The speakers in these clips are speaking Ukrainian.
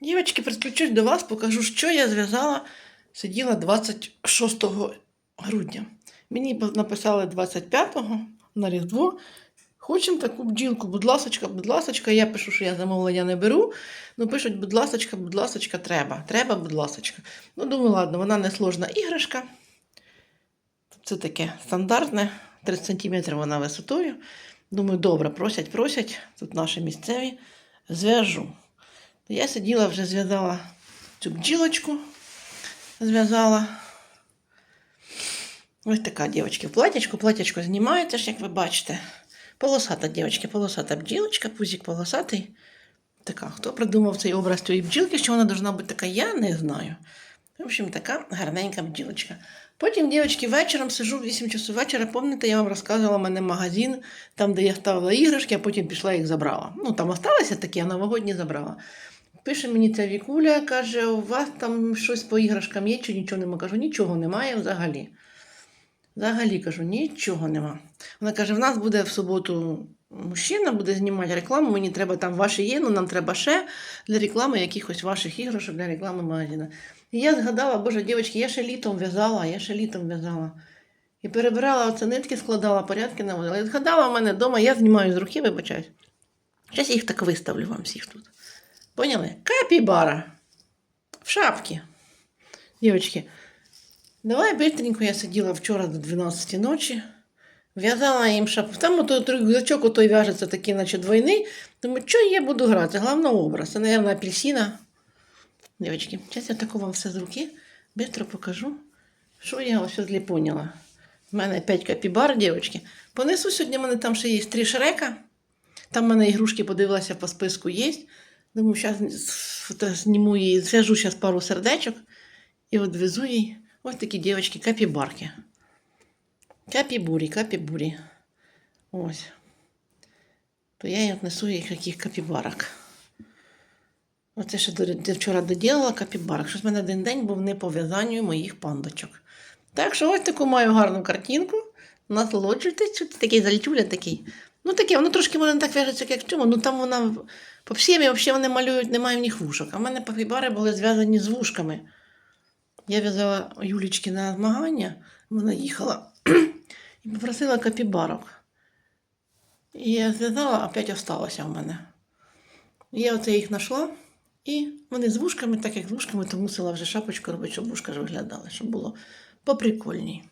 Дівчатки, підключусь до вас, покажу, що я зв'язала. Сиділа 26 грудня. Мені написали 25-го на Різдво. Хочемо таку бджілку, будь ласочка, будь ласочка. Я пишу, що я замовлення не беру. Ну, пишуть, будь ласочка, будь ласочка, треба. Треба, будь ласочка. Ну, думаю, ладно, вона не сложна іграшка. Це таке стандартне, 30 см вона висотою. Думаю, добре, просять, просять. Тут наші місцеві. Зв'яжу. Я сиділа, вже зв'язала цю бджілочку. Зв'язала. Ось така дівчинка. Платячко, платячко знімається ж, як ви бачите. Полосата дівчинка, полосата бджілочка, пузик полосатий. Така, хто придумав цей образ цієї бджілки, що вона должна бути така, я не знаю. В общем, така гарненька бджілочка. Потім, дівчатки, вечором сижу в 8 часу вечора. Пам'ятаєте, я вам розказувала, у мене магазин, там, де я ставила іграшки, а потім пішла їх забрала. Ну, там осталося такі, а новогодні забрала. Пише мені ця Вікуля, каже, у вас там щось по іграшкам є, чи нічого нема. Кажу, нічого немає взагалі. Взагалі кажу, нічого нема. Вона каже: в нас буде в суботу мужчина, буде знімати рекламу, мені треба там ваші є, ну нам треба ще для реклами якихось ваших іграшок, для реклами магазину. І я згадала, боже, дівчатки, я ще літом в'язала, я ще літом в'язала. І перебирала оце нитки, складала порядки наводила. І згадала в мене вдома, я знімаю з руки, вибачаюсь. Зараз їх так виставлю вам всіх тут. Поняли? Капібара. В шапці. Дівчатки, давай быстренько я сиділа вчора до 12 ночі, в'язала їм шапку. Там ото рюкзачок в'яжеться такий, наче двойний. Думаю, що я буду грати? Головний образ. Це, мабуть, апельсина. Дівчатки, зараз я таку вам все з руки быстро покажу, що я ось злі поняла. У мене 5 капібар, дівчатки. Понесу сьогодні, в мене там ще є три шрека. Там в мене ігрушки подивилася по списку є. Думаю, зараз зніму її, зв'яжу зараз пару сердечок і відвезу їй ось такі дівчатки, капібарки. Капібурі, капібурі. Ось. То я їй віднесу їх яких капібарок. Оце ще вчора доділила капібарок. Щось в мене один день був не по в'язанню моїх пандочок. Так що ось таку маю гарну картинку. Насолоджуйтесь, що це такий зальчуля такий. Ну таке, воно трошки воно не так в'яжеться, як в цьому. Ну там вона по всім взагалі вони малюють, немає в них вушок. А в мене капібари були зв'язані з вушками. Я в'язала Юлічки на змагання, вона їхала і попросила капібарок. І я зв'язала, а опять осталося в мене. Я оце їх знайшла. І вони з вушками, так як з вушками, то мусила вже шапочку робити, щоб вушка ж виглядали, щоб було поприкольній.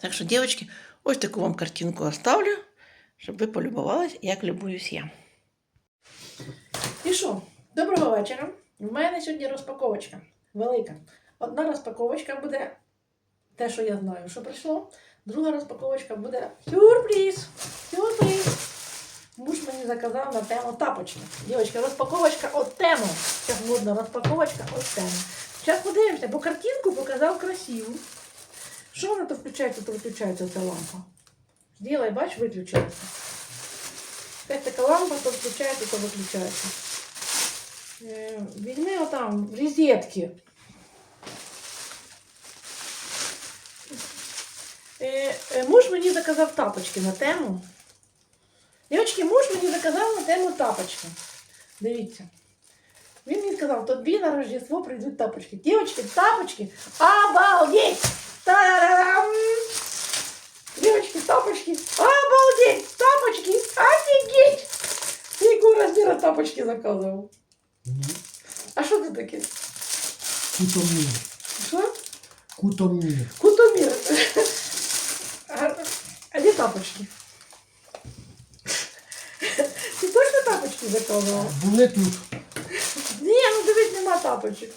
Так що, дівчатки, ось таку вам картинку оставлю, щоб ви полюбувались, як любуюсь я. І що? Доброго вечора. У мене сьогодні розпаковочка велика. Одна розпаковочка буде те, що я знаю, що прийшло. Друга розпаковочка буде сюрприз. Сюрприз. Муж мені заказав на тему тапочки. Дівчатка, розпаковочка от тему. Зараз модна розпаковочка от тему. Зараз подивимося, бо картинку показав красиву. Що вона то включається, то виключається ця лампа? Ділай, бач, виключається. Якась така лампа, то включається, то виключається. Е, Візьми отам розетки. Е, е, Муж мені заказав тапочки на тему. Дівчатки, муж мені заказав на тему тапочки. Дивіться. Він мені сказав, тобі на Рождество прийдуть тапочки. Дівчатки, тапочки. Обалдеть! Та-дам! Девочки, тапочки. Обалдеть! Тапочки! Офигеть! Ты какого размера тапочки заказывал? А что это такие? Кутомір. Что? Кутомір. Кутумир. А, а где тапочки? Ты точно тапочки заказывал? Були тут. Не, ну дивись, нема тапочек.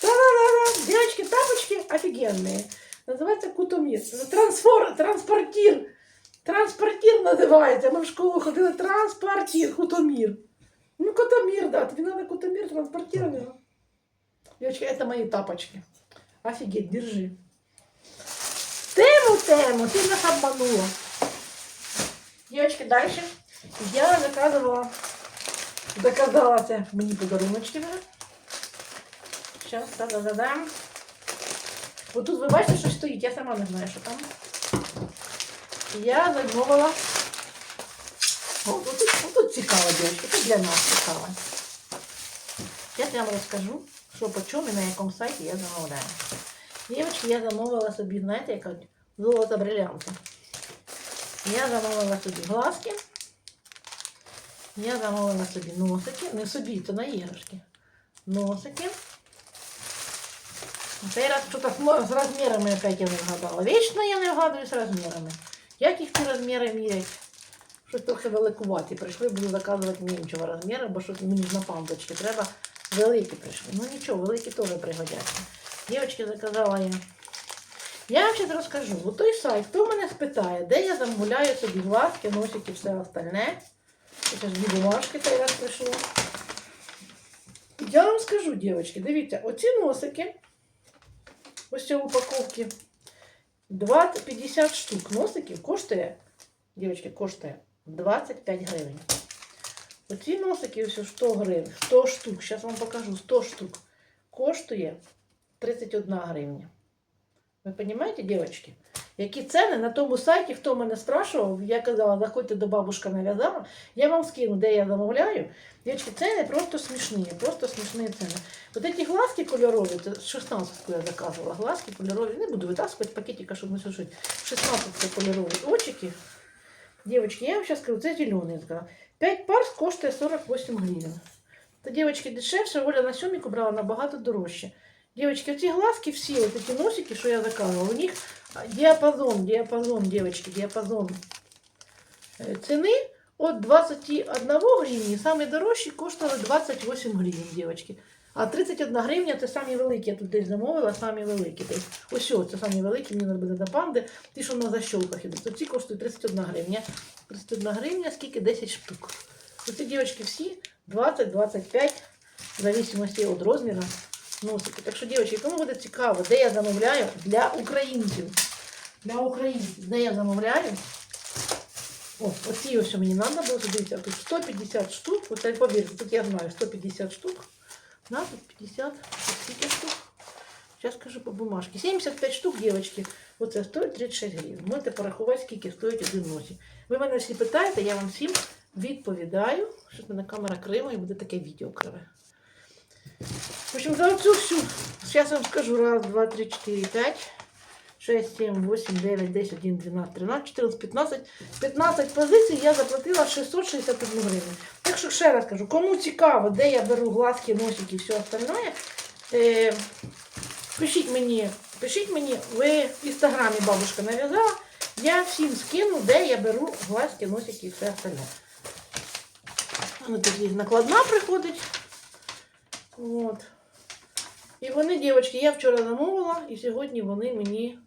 Та-да-да-да. Девочки, тапочки офигенные. Називається кутомір. Це Трансфор, транспортір. Транспортір називається. Ми в школу ходили транспортір, кутомір. Ну, кутомір, да. Тобі надо кутомір, транспортір. не надо. Девочки, это мои тапочки. Офигеть, держи. Тему, тему, ты нас обманула. Девочки, дальше. Я заказывала, заказала це мені подаруночки. Сейчас, да-да-да-да. От тут ви бачите, що стоїть, я сама не знаю, що там. Я замовила. О, тут, тут цікаво, дівчатки, це для нас цікаво. Я вам розкажу, що по чому і на якому сайті я замовляю. Дівчатки, я замовила собі, знаєте, яка золото брилянти. Я замовила собі глазки. Я замовила собі носики. Не собі, то на іграшки. Носики. Цей раз що-то з розмірами опять я не вгадала. Вічно я не вгадую з розмірами. Як їх ці розміри мірять? Щось трохи великуваті. Прийшли, буду заказувати меншого розміру, бо щось мені ж на пампочки треба. Великі прийшли. Ну нічого, великі теж пригодяться. Дівчатки заказала я. Я вам зараз розкажу. У той сайт, хто мене спитає, де я замовляю собі глазки, носики, все остальне. Це ж дві бумажки цей раз прийшло. Я вам скажу, дівчатки, дивіться, оці носики, ось упаковки, 20, 50 штук носиків коштує, дівчатки, коштує 25 гривень. Оці носики все 100 гривень, 100 штук, зараз вам покажу, 100 штук, коштує 31 гривня. Ви розумієте, дівчатки? Які ціни на тому сайті, хто мене спрашував, я казала, заходьте до бабушка нав'язала, я вам скину, де я замовляю. Дівчатки, ціни просто смішні, просто смішні ціни. От ці глазки кольорові, це 16 я заказувала, глазки кольорові, не буду витаскувати пакетика, щоб не сушити. 16 кольорові очики. Дівчатки, я вам зараз скажу, це зелений. 5 пар коштує 48 гривень. Та дівчатки дешевше, Оля на сьоміку брала набагато дорожче. Дівчатки, ці глазки всі, ось ці носики, що я заказувала, у них діапазон, діапазон, дівчатки, діапазон е, ціни от 21 гривні, самі дорожчі коштували 28 гривень, дівчатки. А 31 гривня це самі великі. Я тут десь замовила, самі великі. Ось о, це самі великі, мені буде до панди. Ті, що на защолках ідуть. То ці коштують 31 гривня. 31 гривня, скільки 10 штук. Оці дівчатки всі 20-25, в зависимості від розміру носики. Так що, дівчатки, кому буде цікаво, де я замовляю для українців. Для українців, де я замовляю. О, оці ось мені треба було, дивіться, тут 150 штук. Оце повірте, тут я знаю 150 штук. На, тут 50, скільки штук. Зараз скажу по бумажці. 75 штук, дівчатки, оце стоїть 36 гривень. Можете порахувати, скільки стоїть один носик. Ви мене всі питаєте, я вам всім відповідаю. Щось мене камера крива і буде таке відео криве. В общем, за оцю всю, зараз вам скажу, раз, два, три, чотири, п'ять, 6, 7, 8, 9, 10, 11, 12, 13, 14, 15. 15 позицій я заплатила 661 гривень. Так що ще раз кажу, кому цікаво, де я беру глазки, носики і все остальное, е, пишіть мені, пишіть мені, ви в інстаграмі бабушка нав'язала, я всім скину, де я беру глазки, носики і все остальне. Ну, тут накладна приходить. От. І вони, дівчатки, я вчора замовила, і сьогодні вони мені,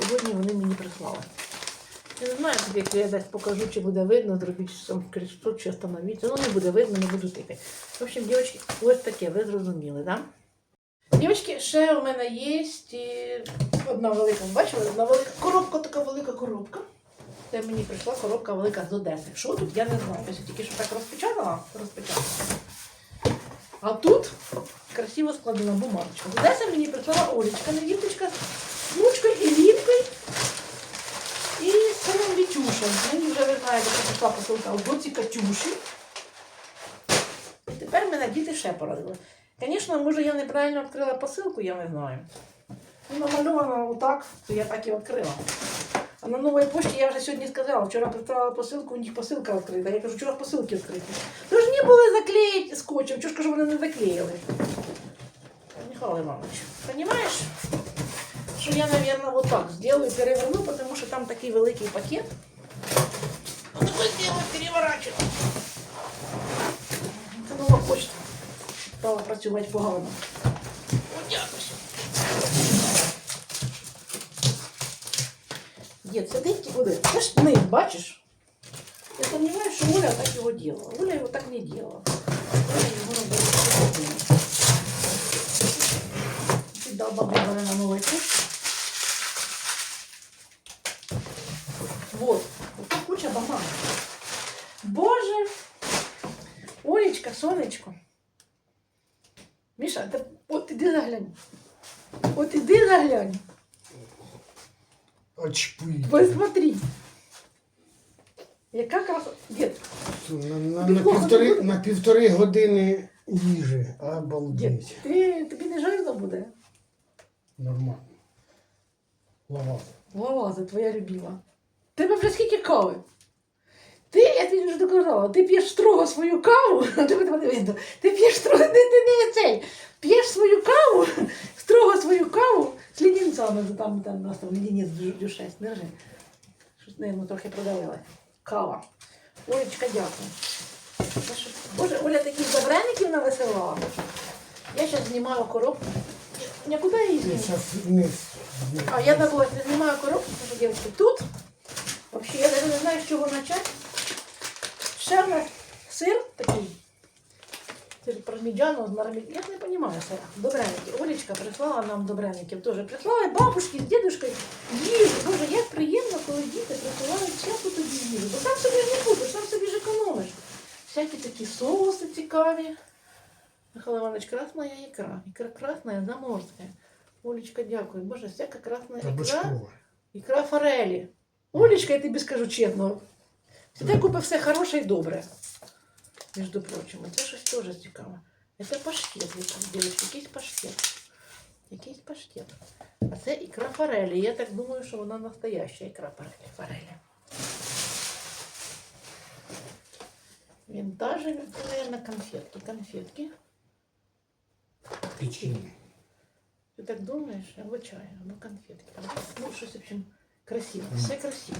сьогодні вони мені прислали. Я не знаю, як я десь покажу, чи буде видно, зробіть там кресту, чи остановіться. Ну, не буде видно, не буду тикати. В общем, дівчатки, ось таке, ви зрозуміли, так? Да? Дівчатки, ще у мене є одна велика, бачили, одна велика коробка, така велика коробка. Це мені прийшла коробка велика з Одеси. Що тут, я не знаю. Я тільки що так розпечатала, розпечатала. А тут красиво складена бумажечка. З мені прислала Олечка, невісточка з внучкою і Лінкою. І з сином Вітюшем. Мені вже що пішла посилка у доці Катюші. Тепер мене діти ще порадили. Звісно, може я неправильно відкрила посилку, я не знаю. Намальовано отак, то я так і відкрила. На новій пошті я вже сьогодні сказала, вчора прислала посилку, у них посилка відкрита. Я кажу, вчора посилки відкриті. Тож не були заклеїти скотчем, чого ж кажу, вони не заклеїли. Михайло Иванович, понимаешь, что я, наверное, вот так сделаю, переверну, потому что там такой великий пакет. Ну, такой сделаю, переворачиваю. Це нова почта. Стала працювати погано. От. Дід, сидить, куди? Це ж низ, бачиш? Я сомневаюсь, что Оля так его делала. Оля его так не делала. Оля его робила баба бере на новой. Вот. Тут куча бумаг. Боже! Олечка, сонечко. Міша, от іди заглянь. От іди заглянь. Очпи. Посмотри. Яка краса. Дід, На, на, на, півтори, на півтори години ниже. Обалдеть. Ти, тобі не жарно буде? Нормально. Лаваза. Лаваза, твоя любима. Тебе вже скільки кави? Ти, я тобі вже доказала, ти п'єш строго свою каву, тебе тебе не видно, ти п'єш строго, ти, ти не цей, п'єш свою каву, строго свою каву з лідінцями, там, там у нас там лідінець дюшесть, держи. Щось, наверное, трохи продавила. Кава. Олечка, дякую. Боже, Оля таких забреників навеселала. Я зараз знімаю коробку. Я куди її зніму? вниз. А я забыла, не снимаю коробку, потому что, девочки, тут вообще я даже не знаю, с чего начать. Ще нас сир такий. Сир парміджано з мармель- Я не розумію сира. Добреники. Олечка прислала нам добреників теж. Прислали бабушки з дідушкою їжу. Боже, як приємно, коли діти присилають всяку тобі їжу. Бо сам собі ж не купиш, сам собі ж економиш. Всякі такі соуси цікаві. Михайло Иванович, красная икра. Икра красная, заморская. Олечка, дякую. Боже, всяка красная икра. Кабачкова. Ікра форелі. Олечка, я тобі скажу чесно. Всегда купив все хороше і добре. Між прочим, це щось теж цікаве. Це паштет, якийсь, дівчатки, якийсь паштет. Якийсь паштет. А це ікра форелі. Я так думаю, що вона настояща ікра форелі. форелі. Вінтажі, це, мабуть, конфетки. Конфетки. Печенье. Ти так думаєш? Або чай, або конфетки. Або, ну, щось, в общем, красиво. Все красиво.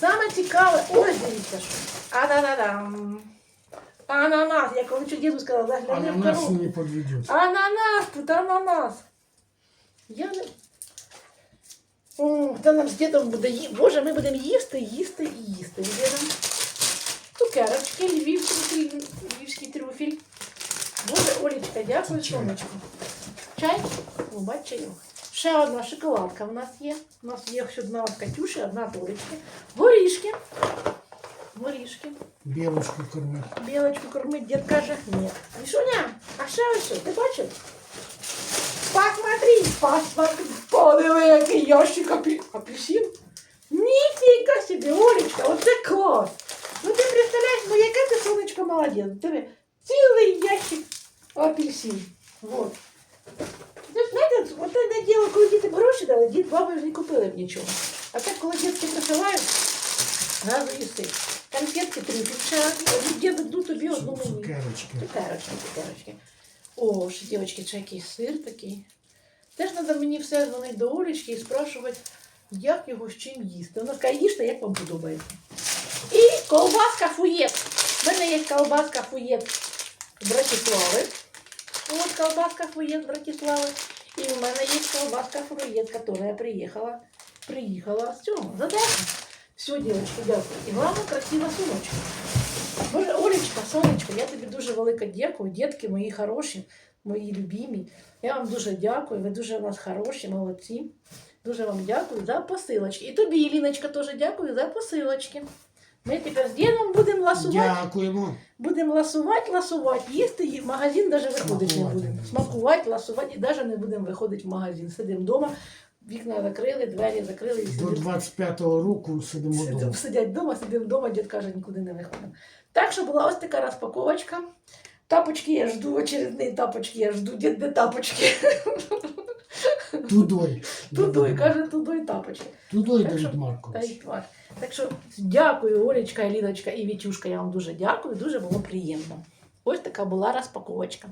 Саме цікаве, ось дивіться, що. А-да-да-дам. Ананас. Я коли діду сказала, загляни в Ананас коробку. не подведет. Ананас, тут ананас. Я не... О, та нам з дідом буде їсти. Боже, ми будемо їсти, їсти і їсти. Дідом. Цукерочки, львівський, львівський трюфель. Боже, Олечка, дякую, чай. сонечко. Чай? О, бач, чайок. Ще одна шоколадка в нас є. У нас є ще одна від Катюші, одна від Олечки. Горішки. Горішки. Белочку кормить. Білочку кормить, дід каже, ні. Мішуня, а ще ось що, ти бачив? Посмотри, посмотри. Подиви, який ящик апі... апельсин. Ніфіга собі, Олечка, оце клас. Ну ти представляєш, ну яке ти сонечко молодець. Диви, цілий ящик апельсин. Вот. Ти знаєте, от те діло, коли діти б гроші дали, дід баби ж не купили б нічого. А так, коли дітки присилають, зразу їсти. Конфетки трюфельча, від діда ду тобі одну мені. Цукерочки. Цукерочки, цукерочки. О, ще, дівчатки, ще якийсь сир такий. Теж треба мені все дзвонити до Олечки і спрашувати, як його з чим їсти. Вона каже, їжте, як вам подобається. І колбаска фуєт. У мене є колбаска фуєт Братислави. От колбаска фуєт Братислави. І у мене є колбаска фуєт, яка приїхала, приїхала з цього, з Одеси. Все, дівчатки, дякую. І главное, красива сумочка. Боже, Олечка, сонечко, я тобі дуже велике дякую, дітки мої хороші, мої любімі. Я вам дуже дякую, ви дуже у нас хороші, молодці. Дуже вам дякую за посилочки. І тобі, Ліночка, теж дякую за посилочки. Ми тепер з дідом будемо ласувати, Дякуємо. будемо ласувати, ласувати, їсти, в магазин навіть виходити не будемо. Смакувати, ласувати, і навіть не будемо виходити в магазин. Сидимо вдома, вікна закрили, двері закрили і До сидимо. 25-го року сидимо вдома. сидять вдома, сидимо вдома, дід каже, нікуди не виходимо. Так що була ось така розпаковочка. Тапочки я жду, очередні тапочки я жду, дід де тапочки. Тудой. Тудой, каже, тудой тапочки. Тудой, Так що- Давид Та й Маркович. твар. Так що дякую, Олечка, Ліночка і Вітюшка, я вам дуже дякую, дуже було приємно. Ось така була розпаковочка.